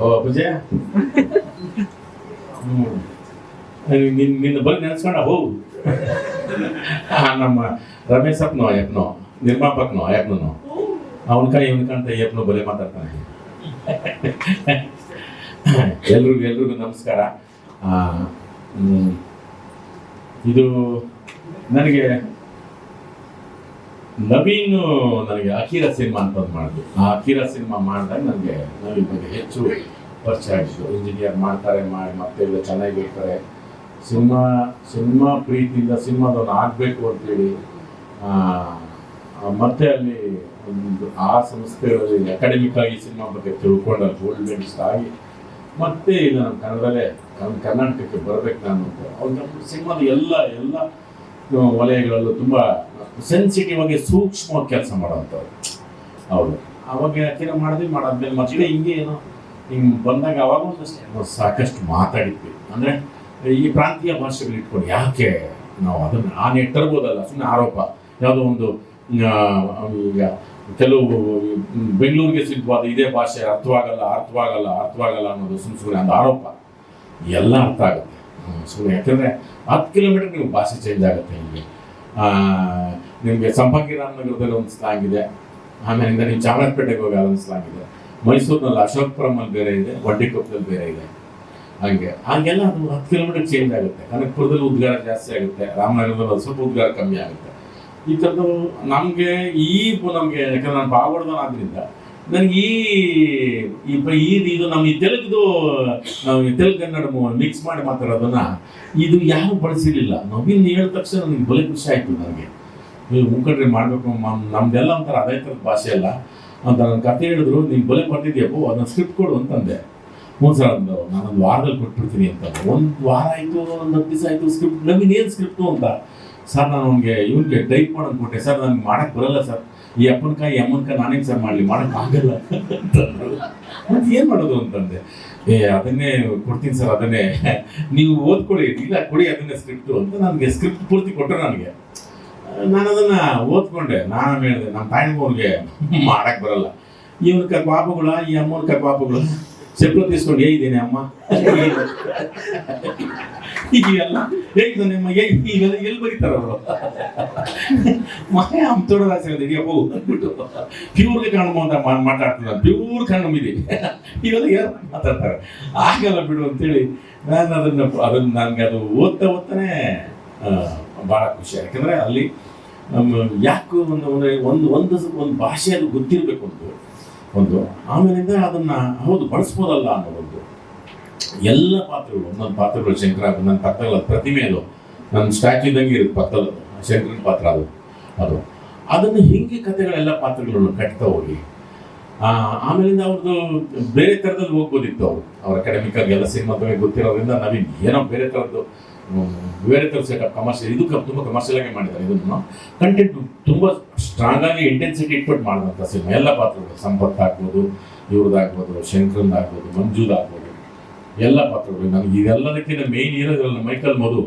ಓ, ಪೂಜೆ? ನಿನ್ನ ನಿನ್ನ ಬರೀ ನೆನೆಸ್ಕೊಂಡ, ಹೋಗು. ನಮ್ಮ ರಮೇಶ್ ಅಪ್ಪನೋ ಯಪ್ನೋ ನಿರ್ಮಾಪಕನೋ ಯಪ್ನೋ ಅವನ ಕೈ, ಇವನ ಕಂತ ಯಪ್ನೋ ಬಲೆ ಮಾತಾಡ್ತಾನೆ. ಎಲ್ರಿಗೂ ಎಲ್ರಿಗೂ ನಮಸ್ಕಾರ. ಇದು ನನಗೆ ನವೀನ್ ನನಗೆ ಅಕೀರ ಸಿನಿಮಾ ಅಂತ ಮಾಡಿದ್ರು. ಆ ಅಕೀರ ಸಿನಿಮಾ ಮಾಡಿದಾಗ ನನಗೆ ನವೀನ್ ಬಗ್ಗೆ ಹೆಚ್ಚು ಪರಿಚಯ ಆಗಿತ್ತು. ಇಂಜಿನಿಯರ್ ಮಾಡ್ತಾರೆ, ಮಾಡಿ ಮತ್ತೆ ಇಲ್ಲ ಚೆನ್ನಾಗಿರ್ತಾರೆ. ಸಿನಿಮಾ ಸಿನಿಮಾ ಪ್ರೀತಿಯಿಂದ ಸಿನಿಮಾದೊಂದು ಆಗಬೇಕು ಅಂತೇಳಿ ಮತ್ತೆ ಅಲ್ಲಿ ಒಂದು ಆ ಸಂಸ್ಥೆಗಳಲ್ಲಿ ಅಕಾಡೆಮಿಕ್ ಆಗಿ ಸಿನಿಮಾ ಬಗ್ಗೆ ತಿಳ್ಕೊಂಡು ಗೋಲ್ಡ್ ಮೆಡಲಿಸ್ಟ್ ಆಗಿ ಮತ್ತೆ ಈಗ ನಮ್ಮ ಕನ್ನಡದಲ್ಲೇ ನಮ್ಮ ಕರ್ನಾಟಕಕ್ಕೆ ಬರಬೇಕು ನಾನು ಅಂತ. ಅವ್ರ ಸಿನಿಮಾದ ಎಲ್ಲ ಎಲ್ಲ ವಲಯಗಳಲ್ಲೂ ತುಂಬ ಸೆನ್ಸಿಟಿವ್ ಆಗಿ ಸೂಕ್ಷ್ಮವಾಗಿ ಕೆಲಸ ಮಾಡೋಂಥವ್ರು ಹೌದು. ಅವಾಗ ಯಾಕೆ ಮಾಡಿದ್ವಿ ಮಾಡಾದ್ಮೇಲೆ ಮತ್ತೆ ಹಿಂಗೆ ಏನೋ ಹಿಂಗೆ ಬಂದಾಗ ಅವಾಗ ಒಂದಷ್ಟು ಸಾಕಷ್ಟು ಮಾತಾಡಿದ್ವಿ. ಅಂದರೆ ಈ ಪ್ರಾಂತೀಯ ಭಾಷೆಗಳು ಇಟ್ಕೊಂಡು ಯಾಕೆ ನಾವು ಅದನ್ನು ಆ ನೆಟ್ಟರ್ಬೋದಲ್ಲ ಸುಮ್ಮನೆ ಆರೋಪ. ಯಾವುದೋ ಒಂದು ಈಗ ಕೆಲವು ಬೆಂಗಳೂರಿಗೆ ಸಿದ್ಧವಾದ ಇದೇ ಭಾಷೆ ಅರ್ಥವಾಗಲ್ಲ ಅರ್ಥವಾಗಲ್ಲ ಅರ್ಥವಾಗಲ್ಲ ಅನ್ನೋದು ಸುಮ್ಮನೆ ಸುಮ್ಮನೆ ಒಂದು ಆರೋಪ. ಎಲ್ಲ ಅರ್ಥ ಆಗುತ್ತೆ. ಸುಮ್ಮನೆ ಯಾಕಂದರೆ ಹತ್ತು ಕಿಲೋಮೀಟರ್ ನಿಮ್ಗೆ ಭಾಷೆ ಚೇಂಜ್ ಆಗುತ್ತೆ ನಿಮಗೆ. ನಿಮಗೆ ಸಂಪಂಗಿ ರಾಮನಗರದಲ್ಲಿ ಒಂದು ಸ್ಲಾಂಗ್ ಇದೆ. ಆಮೇಲಿಂದ ನೀವು ಚಾಮರಾಜಪೇಟೆಗೆ ಹೋಗಿ ಅಲ್ಲೊಂದು ಸ್ಲಾಂಗ್ ಇದೆ. ಮೈಸೂರಿನಲ್ಲಿ ಅಶೋಕ್ಪುರಮಲ್ಲಿ ಬೇರೆ ಇದೆ, ವಡ್ಡಿಕೊಪ್ಪದಲ್ಲಿ ಬೇರೆ ಇದೆ. ಹಂಗೆ. ಹಾಗೆಲ್ಲ ಅದು ಹತ್ತು ಕಿಲೋಮೀಟರ್ ಚೇಂಜ್ ಆಗುತ್ತೆ. ಕನಕಪುರದಲ್ಲಿ ಉದ್ಗಾರ ಜಾಸ್ತಿ ಆಗುತ್ತೆ, ರಾಮನಗರದಲ್ಲಿ ಒಂದು ಸ್ವಲ್ಪ ಉದ್ಗಾರ ಕಮ್ಮಿ ಆಗುತ್ತೆ. ಈ ಥರದ್ದು ನಮಗೆ ಈ ನಮಗೆ, ಯಾಕಂದ್ರೆ ನಾನು ಬಾಗವಡ್ದನಾದ್ರಿಂದ ನನಗೆ ಈ ಈ ಇದು ನಮ್ಮ ಈ ತೆಲುಗುದು, ನಾವು ಈ ತೆಲುಗು ಕನ್ನಡ ಮಿಕ್ಸ್ ಮಾಡಿ ಮಾತಾಡೋದನ್ನ ಇದು ಯಾರು ಬಳಸಿರ್ಲಿಲ್ಲ. ನವೀನ್ ಹೇಳಿದ ತಕ್ಷಣ ನನಗೆ ಬಲೆ ಖುಷಿ ಆಯಿತು ನನಗೆ. ಮುಖಂಡ್ರೆ ಮಾಡಬೇಕು ನಮ್ದೆಲ್ಲ ಒಂಥರ ಅದೇ ಥರದ ಭಾಷೆ ಅಲ್ಲ. ಅಂತ ನನ್ನ ಕತೆ ಹೇಳಿದ್ರು, ನೀನು ಬಲೆ ಬರ್ತಿದ್ಯಪ್ಪೋ ಅದನ್ನ ಸ್ಕ್ರಿಪ್ಟ್ ಕೊಡು ಅಂತಂದೆ. ಹ್ಞೂ ಸರ್ ಅಂದು ನಾನೊಂದು ವಾರದಲ್ಲಿ ಕೊಟ್ಬಿಡ್ತೀನಿ ಅಂತ ಒಂದು ವಾರ ಆಯಿತು, ಒಂದು ಹತ್ತು ದಿವಸ ಆಯಿತು ಸ್ಕ್ರಿಪ್ಟ್ ನವೀನ್ ಏನು ಸ್ಕ್ರಿಪ್ಟು ಅಂತ. ಸರ್, ನಾನು ಅವ್ನಿಗೆ ಇವ್ನಿಗೆ ಟೈಪ್ ಮಾಡೋದು ಕೊಟ್ಟೆ. ಸರ್ ನನಗೆ ಮಾಡಕ್ಕೆ ಬರಲ್ಲ ಸರ್. ಈ ಅಪ್ಪನ ಕಾಯಿ ಅಮ್ಮನ ಕಾಯಿ ನಾನೇನು ಸರ್ ಮಾಡಲಿ? ಆಗಲ್ಲ. ಮತ್ತೆ ಏನು ಮಾಡೋದು ಅಂತಂದೆ. ಏ, ಅದನ್ನೇ ಕೊಡ್ತೀನಿ ಸರ್, ಅದನ್ನೇ. ನೀವು ಓದ್ಕೊಡಿ ಇಲ್ಲ ಕೊಡಿ ಅದನ್ನೇ ಸ್ಕ್ರಿಪ್ಟು ಅಂತ ನನಗೆ ಸ್ಕ್ರಿಪ್ಟ್ ಪೂರ್ತಿ ಕೊಟ್ಟರು ನನಗೆ. ನಾನು ಅದನ್ನ ಓದ್ಕೊಂಡೆ. ನಾನು ಹೇಳಿದೆ ನಮ್ಮ ತಾಯಿಗೆ ಮಾಡಕ್ ಬರಲ್ಲ. ಇವನ ಕ ಪಾಪಗಳ, ಈ ಅಮ್ಮನ ಕ ಪಾಪಗಳು. ಚಪ್ಪಲು ತೀಸ್ಕೊಂಡು ಹೇಗಿದ್ದೀನಿ ಅಮ್ಮ? ಇವೆಲ್ಲ ಹೇಗಿದ್ದಾನೆ ನಿಮ್ಮ ಈಗೆಲ್ಲ ಎಲ್ಲಿ ಬರೀತಾರ ಅವರು? ಮನೆ ಅಮ್ಮ ತೋಡ ರಾಸಿ ಇದೆಯಪ್ಪ ಅಂದ್ಬಿಟ್ಟು ಪ್ಯೂರ್ಗೆ ಕಣ್ಣು ಅಂತ ಮಾತಾಡ್ತಾರೆ ಪ್ಯೂರ್ ಕಣ್ಣು ಇದೆ ಇವೆಲ್ಲ ಯಾರು ಮಾತಾಡ್ತಾರೆ? ಆಗಲ್ಲ ಬಿಡು ಅಂತೇಳಿ ನಾನು ಅದನ್ನ ಅದನ್ನ ನನಗೆ ಅದು ಓದ್ತಾ ಓದ್ತಾನೆ ಭಾಳ ಖುಷಿ ಯಾಕಂದ್ರೆ ಅಲ್ಲಿ ನಮ್ಮ ಯಾಕೆ ಒಂದು ಒಂದು ಒಂದು ಒಂದು ಒಂದು ಭಾಷೆ ಅದು ಗೊತ್ತಿರಬೇಕು ಒಂದು ಒಂದು. ಆಮೇಲಿಂದ ಅದನ್ನ ಹೌದು, ಬಳಸ್ಬೋದಲ್ಲ ಅನ್ನೋ ಒಂದು ಎಲ್ಲ ಪಾತ್ರಗಳು, ಒಂದೊಂದು ಪಾತ್ರಗಳು ಶಂಕರ ನನ್ನ ಪಕ್ಕದಲ್ಲಿ ಪ್ರತಿಮೆ ಅದು. ನನ್ನ ಸ್ಟ್ಯಾಚ್ಯೂ ಇದ್ದಂಗೆ ಇರುತ್ತೆ ಪಕ್ಕದಲ್ಲಿ ಶಂಕರನ ಪಾತ್ರ ಅದು. ಅದು. ಅದನ್ನು ಹಿಂಗೆ ಕಥೆಗಳೆಲ್ಲ ಪಾತ್ರಗಳನ್ನು ಕಟ್ತಾ ಹೋಗಿ. ಆಮೇಲಿಂದ ಅವ್ರದ್ದು ಬೇರೆ ಥರದಲ್ಲಿ ಹೋಗ್ಬೋದಿತ್ತು ಅವರು. ಅವ್ರ ಅಕಾಡೆಮಿಕ್ ಆಗಿ ಎಲ್ಲ ಸಿನಿಮಾ ಬಗ್ಗೆ ಗೊತ್ತಿರೋದ್ರಿಂದ ನವೀನ್ ಏನೋ ಬೇರೆ ಥರದ್ದು ಬೇರೆ ಥರ ಸೆಟಪ್ ಕಮರ್ಷಿಯಲ್ ಇದು ತುಂಬ ಕಮರ್ಷಿಯಲ್ ಆಗಿ ಮಾಡಿದ್ದಾರೆ. ಇದನ್ನು ಕಂಟೆಂಟ್ ತುಂಬ ಸ್ಟ್ರಾಂಗ್ ಆಗಿ ಇಂಟೆನ್ಸಿಟಿ ಇಟ್ಬಿಟ್ಟು ಮಾಡಿದಂಥ ಸಿನಿಮಾ. ಎಲ್ಲ ಪಾತ್ರಗಳು, ಸಂಪತ್ ಆಗ್ಬೋದು, ಇವ್ರದ್ದಾಗ್ಬೋದು ಶಂಕರಂದ್ ಆಗ್ಬೋದು ಮಂಜುದ್ ಆಗ್ಬೋದು ಎಲ್ಲ ಪಾತ್ರಗಳು ನನಗೆ ಇದೆಲ್ಲದಕ್ಕಿಂತ ಮೇಯ್ನ್ ನನ್ನ ಮೈಕಲ್ ಮಧು.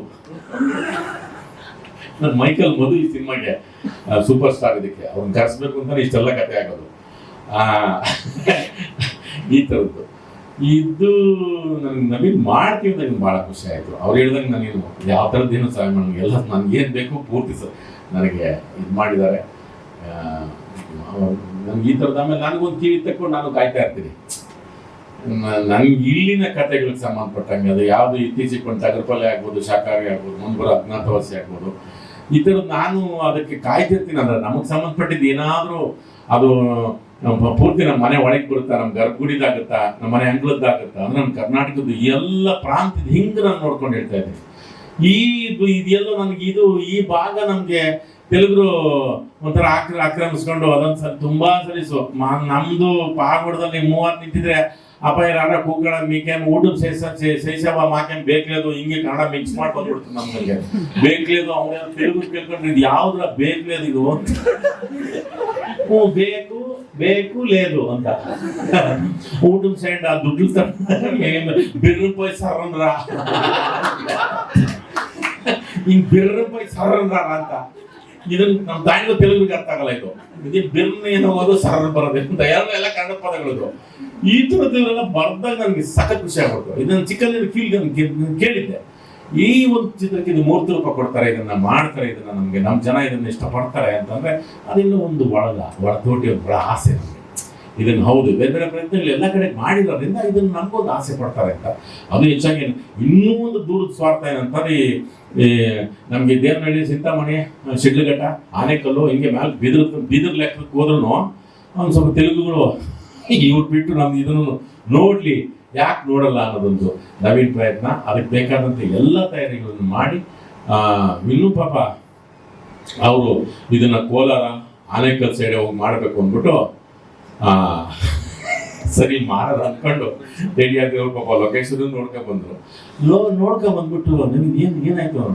ನನ್ನ ಮೈಕಲ್ ಮಧು ಈ ಸಿನಿಮಾಗೆ ಸೂಪರ್ ಸ್ಟಾರ್ ಇದಕ್ಕೆ. ಅವ್ರನ್ನ ಕರೆಸ್ಬೇಕು ಅಂತ ಇಷ್ಟೆಲ್ಲ ಕತೆ ಆಗೋದು. ಈ ಥರದ್ದು. ಇದು ನನಗೆ ನವೀನ್ ಮಾಡ್ತೀವಿ ನನಗೆ ಭಾಳ ಖುಷಿ ಆಯಿತು. ಅವ್ರು ಹೇಳ್ದಂಗೆ ನನಗೇನು ಯಾವ ಥರದ್ದೇನು ಸಹಾಯ ನನಗೆ ಎಲ್ಲ ನನಗೆ ಏನು ಬೇಕು ಪೂರ್ತಿ ಸರ್ ನನಗೆ ಇದು ಮಾಡಿದ್ದಾರೆ. ನನಗೆ ಈ ಥರದ್ದು ಆಮೇಲೆ ನನಗೊಂದು ಕಿವಿ ತಕ್ಕೊಂಡು ನಾನು ಕಾಯ್ತಾ ಇರ್ತೀನಿ. ನನಗೆ ಇಲ್ಲಿನ ಕಥೆಗಳಿಗೆ ಸಂಬಂಧಪಟ್ಟಂಗೆ ಅದು ಯಾವುದು ಇತ್ತೀಚೆಗೆ ಒಂದು ತಗರ್ಪಲ್ಲೆ ಆಗ್ಬೋದು ಶಾಖಾರಿ ಆಗ್ಬೋದು ಮುಂದೆ ಬರೋ ಅಜ್ಞಾತವಾಸಿ ಆಗ್ಬೋದು, ಈ ಥರದ್ದು ನಾನು ಅದಕ್ಕೆ ಕಾಯ್ತಿರ್ತೀನಿ. ಅಂದ್ರೆ ನಮಗೆ ಸಂಬಂಧಪಟ್ಟಿದ್ದು ಏನಾದರೂ ಅದು ನಮ್ಮ ಪೂರ್ತಿ ನಮ್ಮ ಮನೆ ಒಳಗೆ ಬರುತ್ತಾ ನಮ್ಮ ಗರ್ಭಗುಡಿದಾಗುತ್ತಾ ನಮ್ಮ ಮನೆ ಅಂಗಳದ್ದಾಗುತ್ತಾ, ಅಂದ್ರೆ ನಮ್ಮ ಕರ್ನಾಟಕದ ಎಲ್ಲ ಪ್ರಾಂತ್ಯದ ಹಿಂಗೆ ನಾನು ನೋಡ್ಕೊಂಡು ಹೇಳ್ತಾ ಇದ್ದೀನಿ. ಈ ಇದೆಲ್ಲ ನನಗೆ ಇದು, ಈ ಭಾಗ ನಮಗೆ ತೆಲುಗರು ಒಂಥರ ಆಕ್ರ, ಆಕ್ರಮಿಸ್ಕೊಂಡು ಅದೊಂದು ಸಲ ತುಂಬಾ ಸರಿ ಸೊ ಮ ನಮ್ದು ಪಾಗೋಡದಲ್ಲಿ ಮೂವತ್ತು ನಿಂತಿದ್ರೆ ಅಪಾಯ ಅಣ್ಣ ಕೂಗಳ ಮೀಕೇನು ಊಟಕ್ಕೆ ಸೇಸ ಸೇಸಾವ ಮಾಕೇನು ಬೇಕಲೇದು ಹಿಂಗೆ ಕನ್ನಡ ಮಿಕ್ಸ್ ಮಾಡ್ಕೊಂಡ್ಬಿಡ್ತು ನಮಗೆ ಬೇಕಲೇದು ಅವನೇನು ತೆಲುಗು ಕೇಳ್ಕೊಂಡ್ರೆ ಇದು ಯಾವ್ದ್ರ ಬೇಕಲೇದು ಇದು ಹ್ಞೂ ಬೇಕು ಬೇಕು ಲೇದು ಅಂತ ಊಟದ ಸೈಡ್ ಆ ದುಡ್ಡು ಬಿರ್ರ ಪೈ ಸರ್ರ ಹಿಂಗ್ ಬಿರ್ರ ಪೈ ಸರ್ರ ಅಂತ ಇದನ್ನ ನಮ್ಮ ತಾಯಿಗೂ ತೆಲುಗಿಗೆ ಅರ್ಥ ಆಗಲ್ಲ ಇದು. ಇದೇ ಬಿರ್ನ ಸರ್ ಬರೋದು. ಅಂತ ಎಲ್ಲ ಎಲ್ಲ ಕನ್ನಡ ಪದಗಳು ಇದು ಈ ಥರದ್ದೆಲ್ಲ ಬರ್ದಾಗ ನನಗೆ ಸಖತ್ ಖುಷಿ ಆಗ್ಬಿಡ್ತು. ಇದನ್ನ ಚಿಕ್ಕಲ್ಲಿ ಫೀಲ್ ಕೇಳಿದ್ದೆ. ಈ ಒಂದು ಚಿತ್ರಕ್ಕೆ ಇದು ಮೂರ್ತಿ ರೂಪ ಕೊಡ್ತಾರೆ, ಇದನ್ನ ಮಾಡ್ತಾರೆ, ಇದನ್ನ ನಮಗೆ ನಮ್ಮ ಜನ ಇದನ್ನ ಇಷ್ಟಪಡ್ತಾರೆ ಅಂತಂದ್ರೆ ಅದಿನ್ನೂ ಒಂದು ಒಳಗ, ಒಳತೋಟಿ ಒಂದು ಒಳ ಆಸೆ ನಮಗೆ. ಇದನ್ನ ಹೌದು. ಬೇರೆ ಬೇರೆ ಪ್ರಯತ್ನಗಳು ಎಲ್ಲ ಕಡೆ ಮಾಡಿರೋದ್ರಿಂದ ಇದನ್ನು ನಮಗೊಂದು ಆಸೆ ಪಡ್ತಾರೆ ಅಂತ. ಅದು ಹೆಚ್ಚಾಗಿ ಇನ್ನೂ ಒಂದು ದೂರದ ಸ್ವಾರ್ಥ ಏನಂತಾರೆ ಈ ನಮಗೆ ದೇವನಹಳ್ಳಿ ಚಿಂತಾಮಣಿ ಶಿಡ್ಲಘಟ್ಟ, ಆನೆಕಲ್ಲು, ಹಿಂಗೆ ಮ್ಯಾಲೆ ಬಿದಿರು ಬಿದಿರು ಲೆಕ್ಕಕ್ಕೆ ಹೋದ್ರೂ ಒಂದು ಸ್ವಲ್ಪ ತೆಲುಗುಗಳು ಇವ್ರು ಬಿಟ್ಟು ನಮ್ದು ಇದನ್ನು ನೋಡ್ಲಿ. ಯಾಕೆ ನೋಡಲ್ಲ ಅನ್ನೋದೊಂದು ನವೀನ್ ಪ್ರಯತ್ನ. ಅದಕ್ಕೆ ಬೇಕಾದಂಥ ಎಲ್ಲ ತಯಾರಿಗಳನ್ನು ಮಾಡಿ ಇನ್ನೂ ಪಾಪ ಅವರು ಇದನ್ನ ಕೋಲಾರ, ಆನೇಕಲ್ ಸೈಡ್ ಹೋಗಿ ಮಾಡಬೇಕು ಅಂದ್ಬಿಟ್ಟು ಸರಿ ಮಾಡೋದು ಅಂದ್ಕೊಂಡು ರೆಡಿಯಾಗಿ ಅವ್ರು ಪಾಪ ಲೊಕೇಶನ್ ನೋಡ್ಕೊ ಬಂದ್ರು. ಲೋ, ನೋಡ್ಕೊ ಬಂದ್ಬಿಟ್ಟು ನಿಮ್ಗೆ ಏನ್, ಏನಾಯ್ತು?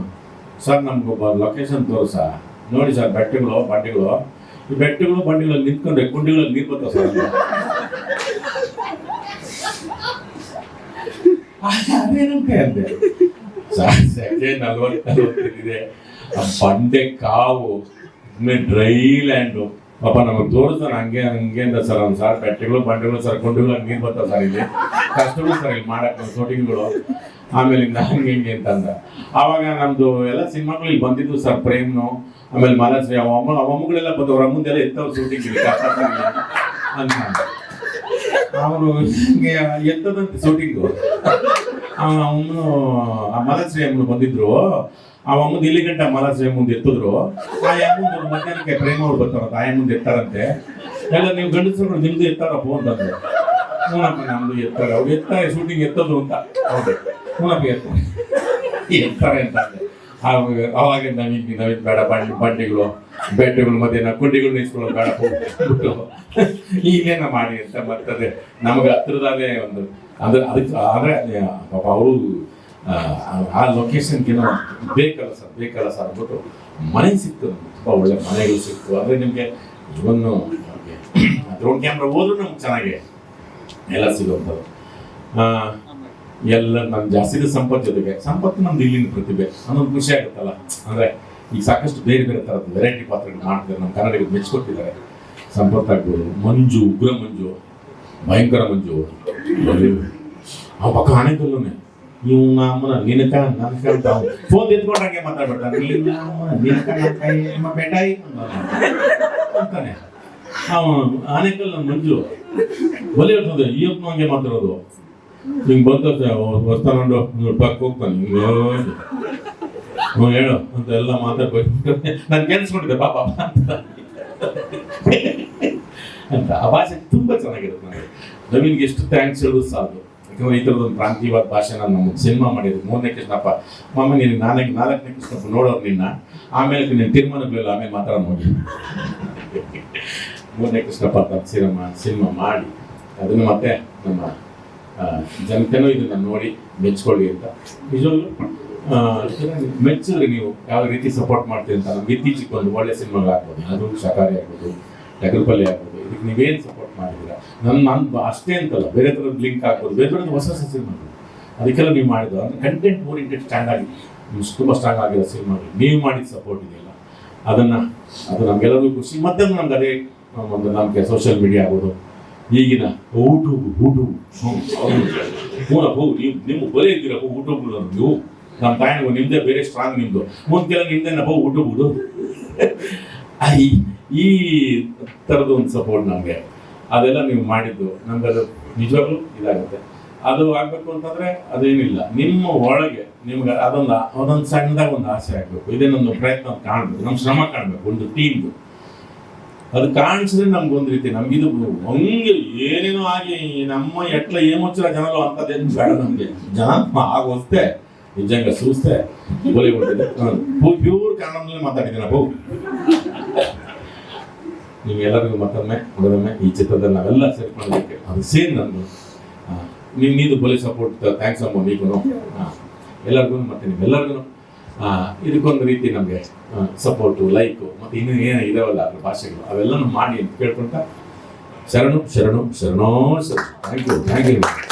ಸರ್ ನಮ್ಗೊಬ್ಬ ಲೊಕೇಶನ್ ತೋರ್ಸ. ನೋಡಿ ಸರ್, ಬೆಟ್ಟಗಳು, ಬಂಡಿಗಳು. ಈ ಬೆಟ್ಟಗಳು ಬಂಡಿಗಳಲ್ಲಿ ನಿಂತ್ಕೊಂಡ್ರೆ ಗುಂಡಿಗಳಲ್ಲಿ ನೀರು ಬರ್ತಾವ ಸರ್. ಅದೇನಂತೆ ಅಂದೆ ಸರ್ ನಲ್ವತ್ತು ಬಂಡೆ ಕಾವು ಡ್ರೈ ಲ್ಯಾಂಡು ಪಾಪ ನಮಗೆ ತೋರಿಸ್ತಾನೆ ಹಂಗೆ ಹಂಗೆ ಅಂತ ಸರ್ ಅವ್ನು ಸರ್ ಕಟ್ಟೆಗಳು, ಬಂಡೆಗಳು ಸರ್ ಕುಂಡಿಗಳು ಹಂಗೆ ಬರ್ತಾವ ಸರ್ ಇಲ್ಲಿ. ಕಷ್ಟಗಳು ಸರ್ ಇಲ್ಲಿ ಮಾಡಕ್ಕೆ ಶೂಟಿಂಗ್ಗಳು ಆಮೇಲೆ ಇಂದ ಹಂಗೆ, ಹಿಂಗೆ ಅಂತಂದ. ಆವಾಗ ನಮ್ಮದು ಎಲ್ಲ ಸಿನಿಮಾಗಳು ಇಲ್ಲಿ ಬಂದಿದ್ದು ಸರ್, ಪ್ರೇಮ್ನು, ಆಮೇಲೆ ಮಾಲಾಶ್ರೀ ಅಮ್ಮ ಅಮ್ಮಗಳೆಲ್ಲ ಬಂದವ್ರ ಅಮ್ಮಂದೆಲ್ಲ ಎತ್ತವ್ರು ಶೂಟಿಂಗ್ ಇಲ್ಲಿ ಕಷ್ಟ ಅಂತ. ಅವನು ಹಿಂಗೆ ಎತ್ತದಂತೆ ಶೂಟಿಂಗು ಅವನು ಮಲಶ್ರೀ ಅಮ್ಮನು ಬಂದಿದ್ರು. ಆ ಮುಂದೆ ಇಲ್ಲಿ ಗಂಟ ಮಹಾರಾಜ ಮುಂದೆ ಎತ್ತಿದ್ರು. ಆ ಮುಂದೆ ಮಧ್ಯಾಹ್ನಕ್ಕೆ ಪ್ರೇಮ ಅವ್ರು ಬರ್ತಾರ ತಾಯಿ ಮುಂದೆ ಎತ್ತಾರಂತೆ. ಎಲ್ಲ ನೀವು ಗಂಡಸರು ನಿಮ್ದು ಎತ್ತಾರಪ್ಪ ಅಂತಂದ್ರೆ. ಹ್ಞೂನಪ್ಪ ನಮ್ದು ಎತ್ತಾರೆ. ಅವ್ರು ಎತ್ತಾರೆ ಶೂಟಿಂಗ್ ಎತ್ತೋದು ಅಂತ. ಹೌದು. ಹ್ಞೂನಪ್ಪ ಎತ್ತಾರೆ. ಎತ್ತಾರೆ ಅಂತ ಅವಾಗ ನವೀನ್ ನವೀನ್ ಬೇಡ, ಬಂಡಿ, ಬಂಡಿಗಳು ಬೆಟ್ಟಗಳು ಮತ್ತೆ ನಾ ಕುಂಡಿಗಳು ನಿಲ್ಸ್ಕೊಳ್ಳೋದು ಬೇಡ ಬಿಟ್ಟು. ಈಗೇನ ಮಾಡಿ ಅಂತ ಬರ್ತದೆ ನಮಗೆ ಹತ್ರದಲ್ಲೇ ಒಂದು. ಅಂದ್ರೆ, ಅದಕ್ಕೆ ಆದ್ರೆ ಪಾಪ ಅವರು ಆ ಲೊಕೇಶನ್ಗೇನೋ ಬೇಕಲ್ಲ ಸರ್ ಬೇಕಲ್ಲ ಸರ್ ಅಂದ್ಬಿಟ್ಟು ಮನೆ ಸಿಕ್ತು ತುಂಬ ಒಳ್ಳೆ ಮನೆಗಳು ಸಿಕ್ತು. ಅಂದ್ರೆ ನಿಮಗೆ ಇವನ್ನು ಡ್ರೋನ್ ಕ್ಯಾಮ್ರಾ ಹೋದ್ರೂ ನಮ್ಗೆ ಚೆನ್ನಾಗಿ ಎಲ್ಲ ಸಿಗುವಂಥದ್ದು. ಎಲ್ಲ ನಮ್ಮ ಜಾಸ್ತಿ ಸಂಪತ್ ಜೊತೆಗೆ. ಸಂಪತ್ತು ನಮ್ದು ಇಲ್ಲಿನ ಪ್ರತಿಭೆ. ಅನ್ನೋದು ಖುಷಿ ಆಗುತ್ತಲ್ಲ. ಅಂದ್ರೆ ಈಗ ಸಾಕಷ್ಟು ಬೇರೆ ಬೇರೆ ಥರದ್ದು ವೆರೈಟಿ ಪಾತ್ರಗಳು ಮಾಡ್ತಿದ್ದಾರೆ ನಮ್ಮ ಕನ್ನಡಿಗೆ ಮೆಚ್ಕೊಟ್ಟಿದ್ದಾರೆ. ಸಂಪತ್ ಆಗ್ಬೋದು. ಮಂಜು, ಉಗ್ರ ಮಂಜು, ಭಯಂಕರ ಮಂಜು. ಆ ಪಕ್ಕ ಇವ್ ಅಮ್ಮನ ನಿನಕ ನನ್ಕ ಅಂತ ಫೋನ್ ಎತ್ಕೊಂಡಂಗೆ ಮಾತಾಡ್ಬಿಡ್ತಾನೆ ನೀನು ಅಂತಾನೆ ಮಂಜು ಇರ್ತದೆ ಮಾತಾಡೋದು ಪಕ್ಕ ಹೋಗ್ತಾನೆ ಹಿಂಗೆ ಅಂತ ಎಲ್ಲ ಮಾತಾಡ್ಬೇಕು ನಾನು ಕೇಳಿಸ್ಕೊಂಡಿದ್ದೆ ಪಾಪ ಅಂತ ಅಂತ ಆ ಭಾಷೆ ತುಂಬಾ ಚೆನ್ನಾಗಿರುತ್ತೆ ನನಗೆ ನವೀನ್ಗೆ ಎಷ್ಟು ಥ್ಯಾಂಕ್ಸ್ ಹೇಳೋದು ಯಾಕಂದ್ರೆ ಈ ಥರದ ಒಂದು ಪ್ರಾಂತೀಯವಾದ ಭಾಷೆನ ನಮ್ಮ ಸಿನಿಮಾ ಮಾಡಿದ್ರು. ಮೂರನೇ ಕೃಷ್ಣಪ್ಪ. ಮಾಮ, ನೀನು ನಾಲ್ಕು ನಾಲ್ಕನೇ ಕೃಷ್ಣಪ್ಪ ನೋಡೋರು ನಿನ್ನ. ಆಮೇಲೆ ನೀನು ತೀರ್ಮಾನಗಳಿಲ್ಲ ಆಮೇಲೆ ಮಾತ್ರ ನೋಡಿ. ಮೂರನೇ ಕೃಷ್ಣಪ್ಪ ಅಂತ ಸಿನಿಮಾ ಸಿನಿಮಾ ಮಾಡಿ. ಅದನ್ನು ಮತ್ತೆ ನಮ್ಮ ಜನತೆನೂ ಇದನ್ನು ನೋಡಿ ಮೆಚ್ಕೊಳ್ಳಿ ಅಂತ. ನಿಜವಾಗ್ಲೂ ಮೆಚ್ಚಿದ್ರೆ ನೀವು ಯಾವ ರೀತಿ ಸಪೋರ್ಟ್ ಮಾಡ್ತೀರಿ ಅಂತ ನಮ್ಗೆ ಇತ್ತೀಚೆಗೆ ಒಂದು ಒಳ್ಳೆ ಸಿನಿಮಾಗಳಾಗ್ಬೋದು. ಅದು ಶಾಕಾರಿ ಆಗ್ಬೋದು, ಟಗರ್ಪಲ್ಲಿ ಆಗ್ಬೋದು. ಇದಕ್ಕೆ ನೀವೇನು ಸಪೋರ್ಟ್ ಮಾಡಿದ್ದೀರಾ? ನನ್ನ ನಾನು ಅಷ್ಟೇ ಅಂತಲ್ಲ, ಬೇರೆ ಥರದ ಲಿಂಕ್ ಹಾಕೋದು ಬೇರೆ ಬೇರೆ ಹೊಸ ಹೊಸ ಸಿನಿಮಾಗಳು ಅದಕ್ಕೆಲ್ಲ ನೀವು ಮಾಡಿದ್ದು, ಅಂದರೆ ಕಂಟೆಂಟ್ ಓರಿಯೆಂಟೆಡ್ ಸ್ಟ್ಯಾಂಡ್ ಆಗಿ ತುಂಬ ಸ್ಟ್ರಾಂಗ್ ಆಗಿರೋ ಸಿನಿಮಾಗಳು ನೀವು ಮಾಡಿದ ಸಪೋರ್ಟ್ ಇದೆಯಲ್ಲ, ಅದನ್ನು, ಅದು ನಮಗೆಲ್ಲರಿಗೂ ಖುಷಿ. ಮತ್ತೆ ನಮ್ಗೆ ಅದೇ ಒಂದು ನಮಗೆ ಸೋಷಿಯಲ್ ಮೀಡಿಯಾ ಆಗೋದು ಈಗಿನ ಯೂಟ್ಯೂಬ್ ಯೂಟ್ಯೂಬ್ ಹ್ಞೂ ನೀವು, ನಿಮ್ಮ ಬರೀ ಇದ್ದೀರ ಯೂಟ್ಯೂಬ್ ನೀವು. ನಮ್ಮ ತಾಯಿನ ನಿಮ್ಮದೇ ಬೇರೆ ಸ್ಟ್ರಾಂಗ್ ನಿಮ್ದು. ಮುಂದೆಲ್ಲ ನಿಮ್ಮದೇ ನಪ್ಪ ಯೂಟ್ಯೂಬ್ ಈ ಈ ಥರದ ಒಂದು ಸಪೋರ್ಟ್ ನಮಗೆ. ಅದೆಲ್ಲ ನೀವು ಮಾಡಿದ್ದು ನಮ್ಗೆ ಅದು ನಿಜವಾಗ್ಲೂ ಇದಾಗುತ್ತೆ. ಅದು ಆಗ್ಬೇಕು ಅಂತಂದ್ರೆ ಅದೇನಿಲ್ಲ. ನಿಮ್ಮ ಒಳಗೆ ನಿಮ್ಗೆ ಅದೊಂದು ಅದೊಂದು ಸಣ್ಣದಾಗ ಒಂದು ಆಸೆ ಆಗ್ಬೇಕು. ಇದೇನೊಂದು ಪ್ರಯತ್ನ ಕಾಣ್ಬೇಕು. ನಮ್ಮ ಶ್ರಮ ಕಾಣ್ಬೇಕು, ಒಂದು ಟೀಮ್ದು ಅದು ಕಾಣಿಸಿದ್ರೆ ನಮ್ಗೆ ಒಂದು ರೀತಿ ನಮ್ಗಿದು ಹಂಗೆ ಏನೇನೋ ಆಗಿ ನಮ್ಮ ಎಟ್ಲ ಏಮೊಚ್ಚರ ಜನರು ಅಂತದೇನು ಬೇಡ ನಮ್ಗೆ. ಜನ ಆಗೋಸ್ತೆ ನಿಜಂಗ ಸೂಸ್ತೆ. ಬೋಲಿ ಕೊಟ್ಟಿದೆ ಪ್ಯೂರ್ ಕನ್ನಡದಲ್ಲಿ ಮಾತಾಡಿದ್ದೀನಿ ಅಪ್ಪು ನಿಮ್ಗೆಲ್ಲರಿಗೂ ಮತ್ತೊಮ್ಮೆ ಮಗದೊಮ್ಮೆ ಈ ಚಿತ್ರದಲ್ಲಿ ನಾವೆಲ್ಲ ಸೇರ್ಕೊಳ್ಳೋದಕ್ಕೆ ಅದು ಸೇರಿ ನಂದು ನೀವು ನೀದು ಪೊಲೀಸ್ ಸಪೋರ್ಟ್ ಥ್ಯಾಂಕ್ಸ್ ಅಮ್ಮ ನೀಗೂ ಎಲ್ಲರಿಗೂ ಮತ್ತೆ ನಿಮ್ಮೆಲ್ಲರಿಗೂ. ಇದಕ್ಕೊಂದು ರೀತಿ ನಮಗೆ ಸಪೋರ್ಟು ಲೈಕು ಮತ್ತು ಇನ್ನೂ ಏನು ಇದಾವಲ್ಲ ಅದ್ರ ಭಾಷೆಗಳು, ಅವೆಲ್ಲನೂ ಮಾಡಿ ಅಂತ ಕೇಳ್ಕೊಂತ ಶರಣು ಶರಣು, ಶರಣೋ, ಶರಣ. Thank you thank you